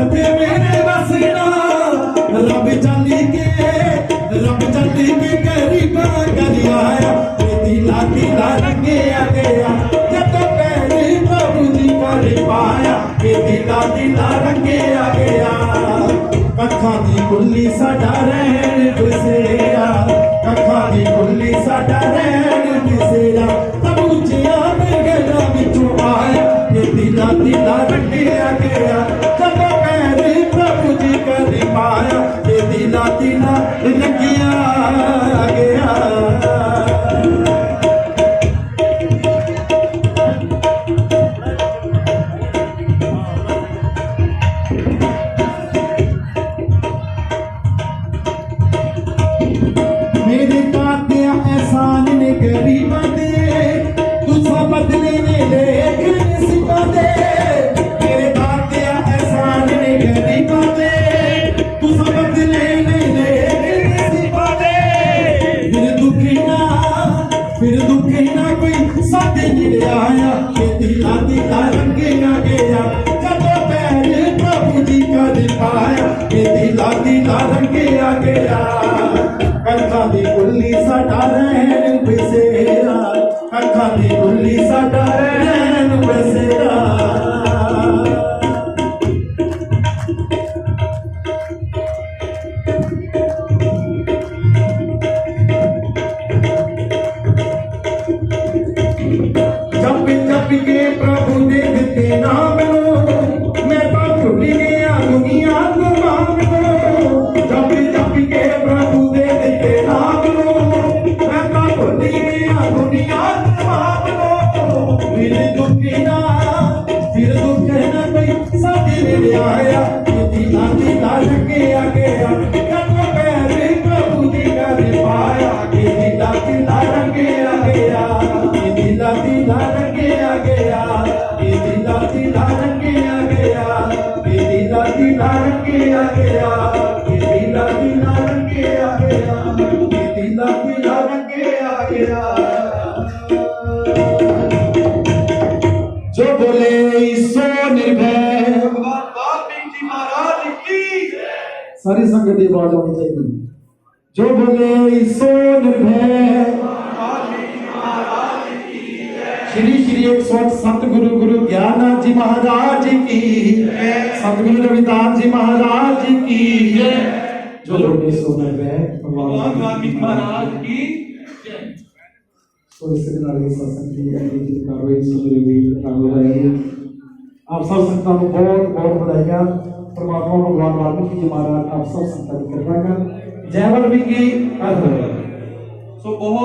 ਦੀ ਮੇਰੇ ਵਸਣਾ ਰੱਬ ਚੱਲੀ ਕੇ, ਰੱਬ ਚੱਲੀ ਕੇ ਗਰੀਬਾਂ ਕਰੀ ਆਇਆ ਤੇ ਦਿਲਾ ਦਿਲਾ ਰੰਗਿਆ ਗਿਆ। ਜਦ ਪੈਰੀ ਪ੍ਰਭੂ ਜੀ ਕਰ ਪਾਇਆ ਤੇ ਦਿਲਾ ਦਿਲਾ ਰੰਗਿਆ ਗਿਆ। ਕੱਖਾਂ ਦੀ ਕੁੱਲੀ ਸਾਡਾ ਰਹਿਣ ਬਸੇਰਾ मदीना नकिया गया। मेरे काते एहसान ने गरीबा दे तुझा बदले ने देख सिपा दे। दिल ना कोई साथ गिर आया, ये दिला दिला रंग ना गया जब पैर प्रभु जी का दिखाया ये दिला दिला रंग दिला के आ गया दिला दिला के आ गया दिला दिला के आ गया दिला दिला के आ गया। जो बोले ईश्वर निर्भय। भगवान महाराज सारी संगति बात होनी चाहिए जो बोले ईश्वर निर्भय। श्री श्री एक सौ संत गुरु ज्ञानाथ जी महाराज की सतगुरु रविदास जी महाराज की जो लोग नहीं सुन महाराज की तो इससे सत्संग की आप सब संतान बहुत बहुत परमात्मा भगवान वाल्मीकि जी महाराज आप सब संतान की कृपा कर। जय वाल्मीकि। सो तो बहुत